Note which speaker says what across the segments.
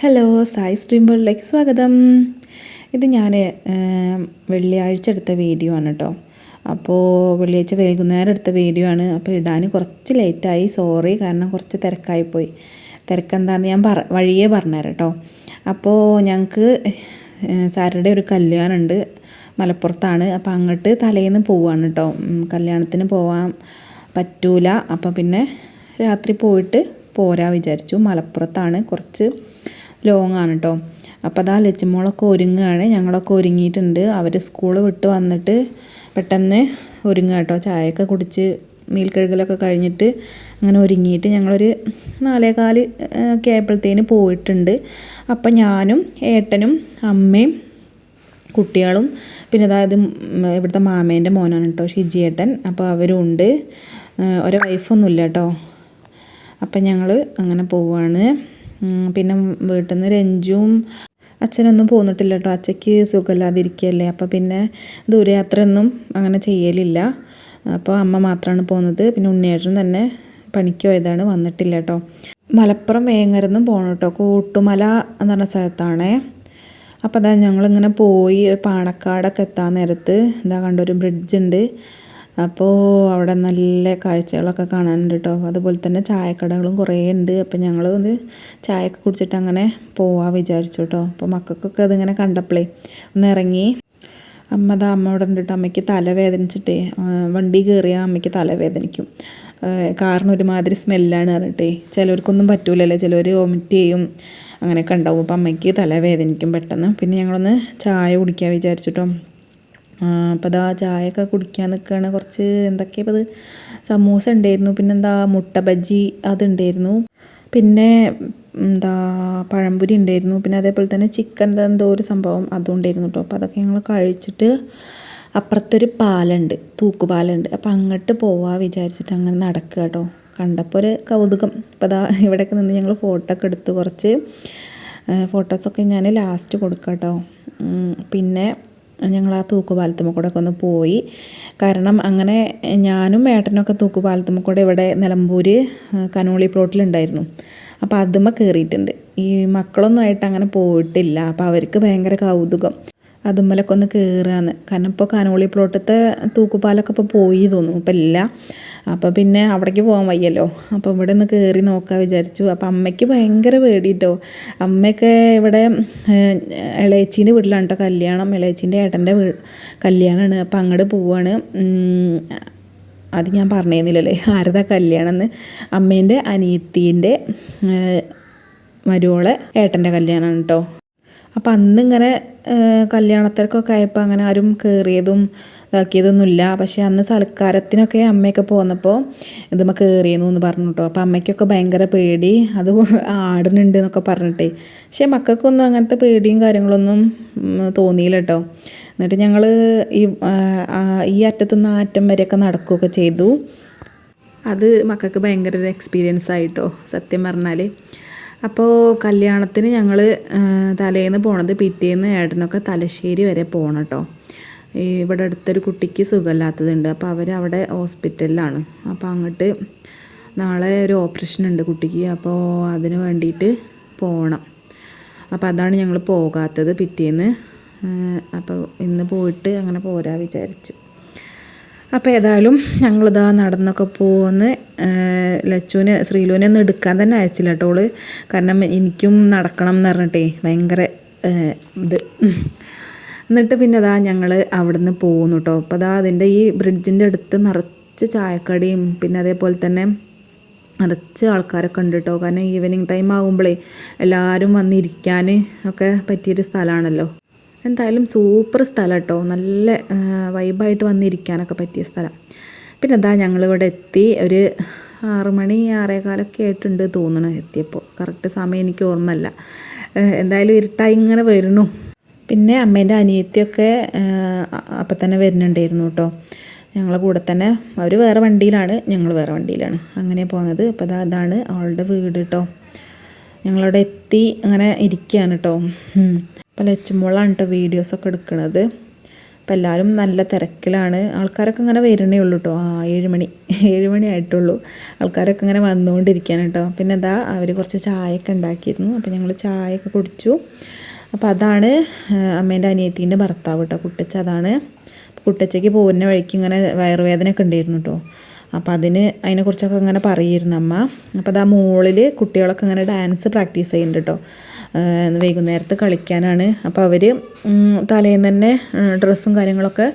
Speaker 1: Hello Sai stream വേൾഡിലേക്ക് സ്വാഗതം. ഇത് ഞാൻ വെള്ളിയാഴ്ച എടുത്ത വീഡിയോ ആണ് കേട്ടോ അപ്പോൾ വെള്ളിയാഴ്ച വൈകുന്നേരം എടുത്ത വീഡിയോ ആണ്. അപ്പോൾ ഇടാൻ കുറച്ച് ലേറ്റായി. സോറി കാരണം കുറച്ച് തിരക്കായിപ്പോയി തിരക്കെന്താന്ന് ഞാൻ പറ വഴിയേ പറഞ്ഞുതരാം കേട്ടോ അപ്പോൾ ഞങ്ങൾക്ക് സാറ്റർഡേ ഒരു കല്യാണമുണ്ട് മലപ്പുറത്താണ്. അപ്പോൾ അങ്ങോട്ട് തലേന്ന് പോവാണ് കേട്ടോ കല്യാണത്തിന് പോവാൻ പറ്റൂല. അപ്പോൾ പിന്നെ രാത്രി പോയിട്ട് പോരാ വിചാരിച്ചു. മലപ്പുറത്താണ്. കുറച്ച് ലോങ് ആണ് കേട്ടോ അപ്പോൾ അതാ ലച്ചമോളൊക്കെ ഒരുങ്ങുകയാണ് ഞങ്ങളൊക്കെ ഒരുങ്ങിയിട്ടുണ്ട്. അവർ സ്കൂൾ വിട്ട് വന്നിട്ട് പെട്ടെന്ന് ഒരുങ്ങുക കേട്ടോ ചായയൊക്കെ കുടിച്ച് മീൽ കഴുകലൊക്കെ കഴിഞ്ഞിട്ട് അങ്ങനെ ഒരുങ്ങിയിട്ട് ഞങ്ങളൊരു നാലേകാൽ ഒക്കെ ആയപ്പോഴത്തേന് പോയിട്ടുണ്ട്. അപ്പം ഞാനും ഏട്ടനും അമ്മയും കുട്ടികളും പിന്നെ അതായത് ഇവിടുത്തെ മാമേന്റെ മോനാണ് കേട്ടോ ഏട്ടൻ. അപ്പോൾ അവരും ഉണ്ട്. ഒരു വൈഫൊന്നുമില്ല കേട്ടോ അപ്പം ഞങ്ങൾ അങ്ങനെ ഉം, പിന്നെ വീട്ടിൽ നിന്ന് രഞ്ജുവും അച്ഛനൊന്നും പോന്നിട്ടില്ല കേട്ടോ അച്ഛയ്ക്ക് സുഖമില്ലാതിരിക്കുകയല്ലേ അപ്പോൾ പിന്നെ ദൂരയാത്രയൊന്നും അങ്ങനെ ചെയ്യലില്ല. അപ്പോൾ അമ്മ മാത്രമാണ് പോകുന്നത് പിന്നെ ഉണ്ണിയേട്ടൻ തന്നെ പണിക്ക് പോയതാണ് വന്നിട്ടില്ല കേട്ടോ മലപ്പുറം വേങ്ങരന്നും പോകണം കേട്ടോ കൂട്ടുമല എന്ന് പറഞ്ഞ സ്ഥലത്താണേ. അപ്പോൾ അതാ ഞങ്ങളിങ്ങനെ പോയി പാണക്കാടൊക്കെ എത്താൻ നേരത്ത് എന്താ കണ്ടൊരു ബ്രിഡ്ജ് ഉണ്ട്. അപ്പോൾ അവിടെ നല്ല കാഴ്ചകളൊക്കെ കാണാനുണ്ട് കേട്ടോ അതുപോലെ തന്നെ ചായക്കടകളും കുറേ ഉണ്ട്. അപ്പോൾ ഞങ്ങൾ ഒന്ന് ചായയൊക്കെ കുടിച്ചിട്ട് അങ്ങനെ പോവാൻ വിചാരിച്ചു കേട്ടോ അപ്പോൾ മക്കൾക്കൊക്കെ അതിങ്ങനെ കണ്ടപ്പോഴേ ഒന്ന് ഇറങ്ങി. അമ്മ ദാ അമ്മ അവിടെ ഉണ്ട് കേട്ടോ അമ്മയ്ക്ക് തലവേദനിച്ചിട്ടേ വണ്ടി കയറിയാൽ അമ്മയ്ക്ക് തലവേദനിക്കും കാരണം ഒരുമാതിരി സ്മെല്ലാണ് പറഞ്ഞിട്ടേ ചിലർക്കൊന്നും പറ്റൂലല്ലേ ചിലവർ വോമിറ്റ് ചെയ്യും അങ്ങനെയൊക്കെ ഉണ്ടാവും. അപ്പം അമ്മയ്ക്ക് തലവേദനിക്കും പെട്ടെന്ന്. പിന്നെ ഞങ്ങളൊന്ന് ചായ കുടിക്കാൻ വിചാരിച്ചിട്ടോ അപ്പോൾ അതാ ചായയൊക്കെ കുടിക്കാൻ നിൽക്കുകയാണ് കുറച്ച് എന്തൊക്കെയാ അത് സമൂസ ഉണ്ടായിരുന്നു പിന്നെ എന്താ മുട്ട ബജ്ജി അതുണ്ടായിരുന്നു. പിന്നെ എന്താ പഴംപൊരി ഉണ്ടായിരുന്നു പിന്നെ അതേപോലെ തന്നെ ചിക്കൻ എന്തോ ഒരു സംഭവം അതും ഉണ്ടായിരുന്നു കേട്ടോ അപ്പോൾ അതൊക്കെ ഞങ്ങൾ കഴിച്ചിട്ട് അപ്പുറത്തൊരു പാലുണ്ട്. തൂക്കുപാലുണ്ട് അപ്പോൾ അങ്ങോട്ട് പോവാ വിചാരിച്ചിട്ട് അങ്ങനെ നടക്കുക കേട്ടോ കണ്ടപ്പോൾ ഒരു കൗതുകം. ഇപ്പോൾ അതാ ഇവിടെയൊക്കെ നിന്ന് ഞങ്ങൾ ഫോട്ടോ ഒക്കെ എടുത്ത് കുറച്ച് ഫോട്ടോസൊക്കെ ഞാൻ ലാസ്റ്റ് കൊടുക്കാം കേട്ടോ പിന്നെ ഞങ്ങൾ ആ തൂക്കുപാലത്തുമ്മ കൂടെ ഒക്കെ ഒന്ന് പോയി. കാരണം അങ്ങനെ ഞാനും ഏട്ടനൊക്കെ തൂക്കുപാലത്തുമ്മ കൂടെ ഇവിടെ നിലമ്പൂർ കനോളി പ്ലോട്ടിലുണ്ടായിരുന്നു. അപ്പോൾ അതുമ്മ കയറിയിട്ടുണ്ട് ഈ മക്കളൊന്നും ആയിട്ട് അങ്ങനെ പോയിട്ടില്ല. അപ്പോൾ അവർക്ക് ഭയങ്കര കൗതുകം. അതുമ്മലൊക്കെ ഒന്ന് കയറുകയെന്ന് കാരണം ഇപ്പോൾ കനോളി പ്ലോട്ടത്തെ തൂക്കുപാലൊക്കെ ഇപ്പോൾ പോയി തോന്നുന്നു. ഇപ്പം ഇല്ല. അപ്പോൾ പിന്നെ അവിടേക്ക് പോകാൻ വയ്യല്ലോ. അപ്പോൾ ഇവിടെ ഒന്ന് കയറി നോക്കാൻ വിചാരിച്ചു. അപ്പോൾ അമ്മയ്ക്ക് ഭയങ്കര പേടി കേട്ടോ അമ്മയൊക്കെ ഇവിടെ ഇളയച്ചീന്റെ വീട്ടിലാണ് കേട്ടോ കല്യാണം. ഇളയച്ചീന്റെ ഏട്ടന്റെ വീ കല്യാണമാണ് അപ്പോൾ അങ്ങോട്ട് പോവാണ്. അത് ഞാൻ പറഞ്ഞിരുന്നില്ലല്ലേ. ആരതാ കല്യാണം എന്ന് അമ്മേന്റെ അനിയത്തീന്റെ മരുവോളെ ഏട്ടന്റെ കല്യാണമാണ് കേട്ടോ അപ്പം അന്നിങ്ങനെ കല്യാണത്തിനൊക്കെ ആയപ്പോൾ അങ്ങനെ ആരും കയറിയതും ഇതാക്കിയതൊന്നുമില്ല. പക്ഷേ അന്ന് സൽക്കാരത്തിനൊക്കെ അമ്മയൊക്കെ പോന്നപ്പോൾ ഇതുമ്മ കയറിയെന്നു എന്ന് പറഞ്ഞു കേട്ടോ അപ്പോൾ അമ്മയ്ക്കൊക്കെ ഭയങ്കര പേടി. അത് ആടുന്നുണ്ട് എന്നൊക്കെ പറഞ്ഞിട്ടേ. പക്ഷേ മക്കൾക്കൊന്നും അങ്ങനത്തെ പേടിയും കാര്യങ്ങളൊന്നും തോന്നിയില്ല കേട്ടോ എന്നിട്ട് ഞങ്ങൾ ഈ ഈ അറ്റത്തുനിന്ന് ആ അറ്റം വരെയൊക്കെ നടക്കുകയൊക്കെ ചെയ്തു. അത് മക്കൾക്ക് ഭയങ്കര ഒരു എക്സ്പീരിയൻസ് ആയിട്ടോ സത്യം പറഞ്ഞാൽ അപ്പോൾ കല്യാണത്തിന് ഞങ്ങൾ തലേന്ന് പോണത് പിറ്റേന്ന് ഏട്ടനൊക്കെ തലശ്ശേരി വരെ പോകണം കേട്ടോ ഇവിടെ അടുത്തൊരു കുട്ടിക്ക് സുഖമില്ലാത്തതുണ്ട്. അപ്പോൾ അവർ അവിടെ ഹോസ്പിറ്റലിലാണ്. അപ്പോൾ അങ്ങോട്ട് നാളെ ഒരു ഓപ്പറേഷൻ ഉണ്ട് കുട്ടിക്ക്. അപ്പോൾ അതിന് വേണ്ടിയിട്ട് പോകണം അപ്പോൾ അതാണ് ഞങ്ങൾ പോകാത്തത് പിറ്റേന്ന്. അപ്പോൾ ഇന്ന് പോയിട്ട് അങ്ങനെ പോരാ വിചാരിച്ചു. അപ്പോൾ ഏതായാലും ഞങ്ങളിതാ നടന്നൊക്കെ പോന്ന് ലച്ചുവിനെ ശ്രീലുവിനെ ഒന്നും എടുക്കാൻ തന്നെ അയച്ചില്ല കേട്ടോ ഓൾ. കാരണം എനിക്കും നടക്കണം എന്ന് പറഞ്ഞിട്ടേ ഭയങ്കര ഇത്. എന്നിട്ട് പിന്നെ അതാ ഞങ്ങൾ അവിടുന്ന് പോകുന്നു കേട്ടോ. അപ്പോൾ അതാ അതിന്റെ ഈ ബ്രിഡ്ജിന്റെ അടുത്ത് നിറച്ച് ചായക്കടയും പിന്നെ അതേപോലെ തന്നെ നിറച്ച് ആൾക്കാരെ കണ്ടിട്ടോ കാരണം ഈവനിങ് ടൈം ആകുമ്പോഴേ എല്ലാവരും വന്നിരിക്കാൻ ഒക്കെ പറ്റിയൊരു സ്ഥലമാണല്ലോ എന്തായാലും സൂപ്പർ സ്ഥലം കേട്ടോ നല്ല വൈബായിട്ട് വന്നിരിക്കാനൊക്കെ പറ്റിയ സ്ഥലം. പിന്നെ എന്താ ഞങ്ങളിവിടെ എത്തി. ഒരു ആറ് മണി ആറേകാലൊക്കെ ആയിട്ടുണ്ട് തോന്നണു എത്തിയപ്പോൾ. കറക്റ്റ് സമയം എനിക്ക് ഓർമ്മയില്ല. എന്തായാലും ഇരുട്ടായി ഇങ്ങനെ വരുന്നു. പിന്നെ അമ്മേന്റെ അനിയത്തിയൊക്കെ അപ്പം തന്നെ വരുന്നുണ്ടായിരുന്നു കേട്ടോ. ഞങ്ങളെ കൂടെ തന്നെ. അവർ വേറെ വണ്ടിയിലാണ്. ഞങ്ങൾ വേറെ വണ്ടിയിലാണ്. അങ്ങനെ പോകുന്നത് അപ്പോൾ അതാ അതാണ് അവളുടെ വീട് കേട്ടോ. ഞങ്ങളവിടെ എത്തി അങ്ങനെ ഇരിക്കുകയാണ് കേട്ടോ. അപ്പോൾ ലച്ചുമ്പോളാണ് കേട്ടോ വീഡിയോസൊക്കെ എടുക്കുന്നത് അപ്പോൾ എല്ലാവരും നല്ല തിരക്കിലാണ്. ആൾക്കാരൊക്കെ ഇങ്ങനെ വരണേ ഉള്ളൂ കേട്ടോ ആ ഏഴ് മണി ആയിട്ടുള്ളൂ. ആൾക്കാരൊക്കെ ഇങ്ങനെ വന്നുകൊണ്ടിരിക്കുകയാണ് കേട്ടോ പിന്നെ എന്താ അവർ കുറച്ച് ചായയൊക്കെ ഉണ്ടാക്കിയിരുന്നു. അപ്പോൾ ഞങ്ങൾ ചായയൊക്കെ കുടിച്ചു. അപ്പോൾ അതാണ് അമ്മേന്റെ അനിയത്തീന്റെ ഭർത്താവ് കേട്ടോ കുട്ടച്ച അതാണ്. കുട്ടച്ചയ്ക്ക് പോകുന്ന വഴിക്ക് ഇങ്ങനെ വയറുവേദനയൊക്കെ ഉണ്ടായിരുന്നു കേട്ടോ അപ്പോൾ അതിന് അതിനെക്കുറിച്ചൊക്കെ ഇങ്ങനെ പറയുമായിരുന്നു അമ്മ. അപ്പോൾ അത് ആ മുകളിൽ കുട്ടികളൊക്കെ ഇങ്ങനെ ഡാൻസ് പ്രാക്ടീസ് ചെയ്യുന്നുണ്ട് കേട്ടോ വൈകുന്നേരത്ത് കളിക്കാനാണ്. അപ്പോൾ അവർ തലേന്ന് തന്നെ ഡ്രസ്സും കാര്യങ്ങളൊക്കെ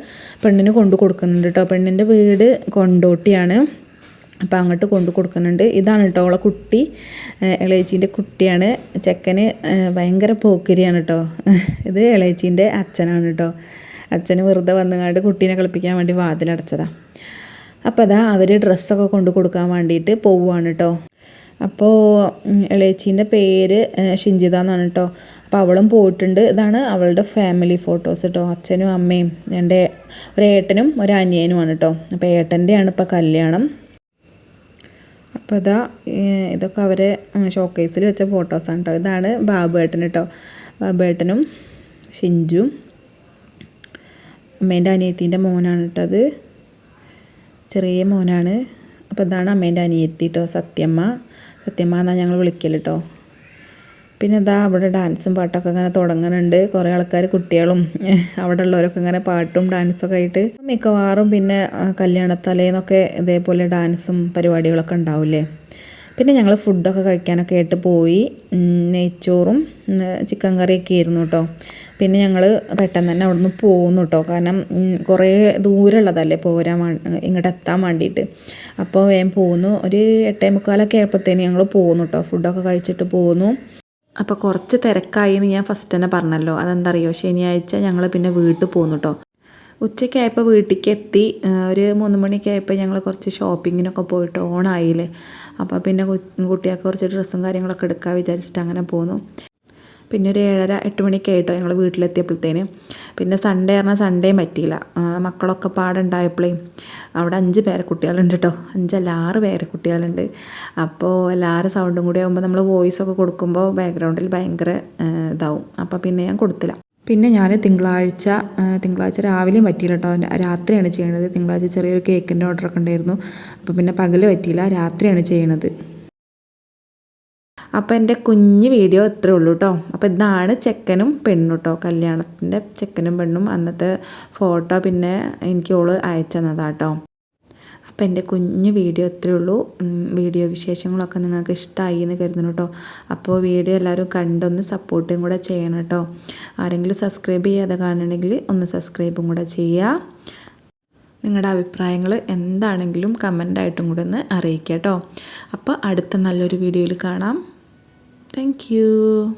Speaker 1: പെണ്ണിന് കൊണ്ടു കൊടുക്കുന്നുണ്ട് കേട്ടോ പെണ്ണിന്റെ വീട് കൊണ്ടോട്ടിയാണ്. അപ്പോൾ അങ്ങോട്ട് കൊണ്ടു കൊടുക്കുന്നുണ്ട്. ഇതാണ് കേട്ടോ അവളെ കുട്ടി. ഇളയച്ചീന്റെ കുട്ടിയാണ്. ചെക്കന് ഭയങ്കര പോക്കിരിയാണ് കേട്ടോ ഇത് ഇളയച്ചീന്റെ അച്ഛനാണ് കേട്ടോ അച്ഛന് വെറുതെ വന്നുകൊണ്ട് കുട്ടീനെ കളിപ്പിക്കാൻ വേണ്ടി വാതിലടച്ചതാണ് അപ്പോൾ അതാ അവർ ഡ്രസ്സൊക്കെ കൊണ്ടു കൊടുക്കാൻ വേണ്ടിയിട്ട് പോവുകയാണ് കേട്ടോ അപ്പോൾ ഇളയച്ചീന്റെ പേര് ഷിഞ്ചിത എന്നാണ് കേട്ടോ അപ്പോൾ അവളും പോയിട്ടുണ്ട്. ഇതാണ് അവളുടെ ഫാമിലി ഫോട്ടോസ് കേട്ടോ അച്ഛനും അമ്മയും എന്റെ ഒരു ഏട്ടനും ഒരു അനിയനുമാണ് കേട്ടോ അപ്പോൾ ഏട്ടന്റെയാണ് ഇപ്പോൾ കല്യാണം. അപ്പോൾ ഇതാ ഇതൊക്കെ അവരെ ഷോക്കേസിൽ വെച്ച ഫോട്ടോസാണ് കേട്ടോ ഇതാണ് ബാബു ഏട്ടൻ കേട്ടോ ബാബു ഏട്ടനും ഷിഞ്ചും അമ്മേന്റെ അനിയത്തിന്റെ മോനാണ് കേട്ടോ അത്. ചെറിയ മോനാണ്. അപ്പോൾ ഇതാണ് അമ്മേന്റെ അനിയത്തി കേട്ടോ സത്യമ്മ സത്യമ്മ എന്നാൽ ഞങ്ങൾ വിളിക്കൽ കേട്ടോ പിന്നെ ഇതാ അവിടെ ഡാൻസും പാട്ടൊക്കെ ഇങ്ങനെ തുടങ്ങുന്നുണ്ട് കുറേ ആൾക്കാർ കുട്ടികളും അവിടെ ഉള്ളവരൊക്കെ ഇങ്ങനെ പാട്ടും ഡാൻസൊക്കെ ആയിട്ട് മിക്കവാറും പിന്നെ കല്യാണത്തലേന്നൊക്കെ ഇതേപോലെ ഡാൻസും പരിപാടികളൊക്കെ ഉണ്ടാവില്ലേ. പിന്നെ ഞങ്ങൾ ഫുഡൊക്കെ കഴിക്കാനൊക്കെ ആയിട്ട് പോയി. നെയ്ച്ചോറും ചിക്കൻ കറിയൊക്കെ ആയിരുന്നു കേട്ടോ. പിന്നെ ഞങ്ങൾ പെട്ടെന്ന് തന്നെ അവിടെ നിന്ന് പോകുന്നു കേട്ടോ കാരണം കുറേ ദൂരമുള്ളതല്ലേ പോരാൻ ഇങ്ങോട്ട് എത്താൻ വേണ്ടിയിട്ട് അപ്പോൾ വേഗം പോകുന്നു ഒരു എട്ടേ മുക്കാലൊക്കെ ആയപ്പോഴത്തേന് ഞങ്ങൾ പോകുന്നു കേട്ടോ ഫുഡൊക്കെ കഴിച്ചിട്ട് പോകുന്നു അപ്പോൾ കുറച്ച് തിരക്കായി എന്ന് ഞാൻ ഫസ്റ്റ് തന്നെ പറഞ്ഞല്ലോ. അതെന്താ അറിയോ ശനിയാഴ്ച ഞങ്ങൾ പിന്നെ വീട്ടിൽ പോകുന്നു കേട്ടോ ഉച്ചയ്ക്കായപ്പോൾ വീട്ടിലേക്ക് എത്തി ഒരു മൂന്ന് മണിയൊക്കെ ആയപ്പോൾ ഞങ്ങൾ കുറച്ച് ഷോപ്പിങ്ങിനൊക്കെ പോയിട്ട് ഓണായില്ലേ. അപ്പോൾ പിന്നെ കുട്ടികൾക്ക് കുറച്ച് ഡ്രസ്സും കാര്യങ്ങളൊക്കെ എടുക്കാൻ വിചാരിച്ചിട്ട് അങ്ങനെ പോന്നു പിന്നെ ഒരു ഏഴര എട്ട് മണിയൊക്കെ ആയിട്ടോ ഞങ്ങൾ വീട്ടിലെത്തിയപ്പോഴത്തേന്. പിന്നെ സൺഡേ പറഞ്ഞാൽ സൺഡേയും പറ്റിയില്ല. മക്കളൊക്കെ പാടുണ്ടായപ്പോഴേ അവിടെ അഞ്ച് പേരെ കുട്ടികളുണ്ട് കേട്ടോ അഞ്ചല്ല ആറ് പേരെ കുട്ടികളുണ്ട് അപ്പോൾ എല്ലാവരും സൗണ്ടും കൂടി ആകുമ്പോൾ നമ്മൾ വോയിസ് ഒക്കെ കൊടുക്കുമ്പോൾ ബാക്ക്ഗ്രൗണ്ടിൽ ഭയങ്കര ഇതാവും. അപ്പോൾ പിന്നെ ഞാൻ കൊടുത്തില്ല. പിന്നെ ഞാൻ തിങ്കളാഴ്ച തിങ്കളാഴ്ച രാവിലെയും പറ്റിയില്ല കേട്ടോ രാത്രിയാണ് ചെയ്യണത്. തിങ്കളാഴ്ച ചെറിയൊരു കേക്കിന്റെ ഓർഡറൊക്കെ ഉണ്ടായിരുന്നു. അപ്പോൾ പിന്നെ പകൽ പറ്റിയില്ല. രാത്രിയാണ് ചെയ്യണത്. അപ്പോൾ എന്റെ കുഞ്ഞ് വീഡിയോ ഇത്രേ ഉള്ളൂ കേട്ടോ അപ്പോൾ ഇതാണ് ചെക്കനും പെണ്ണും കേട്ടോ കല്യാണത്തിന്റെ ചെക്കനും പെണ്ണും അന്നത്തെ ഫോട്ടോ പിന്നെ എനിക്ക് ഓൾ അയച്ചു തന്നതാട്ടോ അപ്പോൾ എന്റെ കുഞ്ഞ് വീഡിയോ ഇത്രയേ ഉള്ളൂ. വീഡിയോ വിശേഷങ്ങളൊക്കെ നിങ്ങൾക്ക് ഇഷ്ടമായി എന്ന് കരുതുന്നു കേട്ടോ അപ്പോൾ വീഡിയോ എല്ലാവരും കണ്ടൊന്ന് സപ്പോർട്ടും കൂടെ ചെയ്യണം കേട്ടോ ആരെങ്കിലും സബ്സ്ക്രൈബ് ചെയ്യാതെ കാണണമെങ്കിൽ ഒന്ന് സബ്സ്ക്രൈബും കൂടെ ചെയ്യുക നിങ്ങളുടെ അഭിപ്രായങ്ങൾ എന്താണെങ്കിലും കമന്റായിട്ടും കൂടെ ഒന്ന് അറിയിക്കുക കേട്ടോ അപ്പോൾ അടുത്ത നല്ലൊരു വീഡിയോയിൽ കാണാം. Thank you.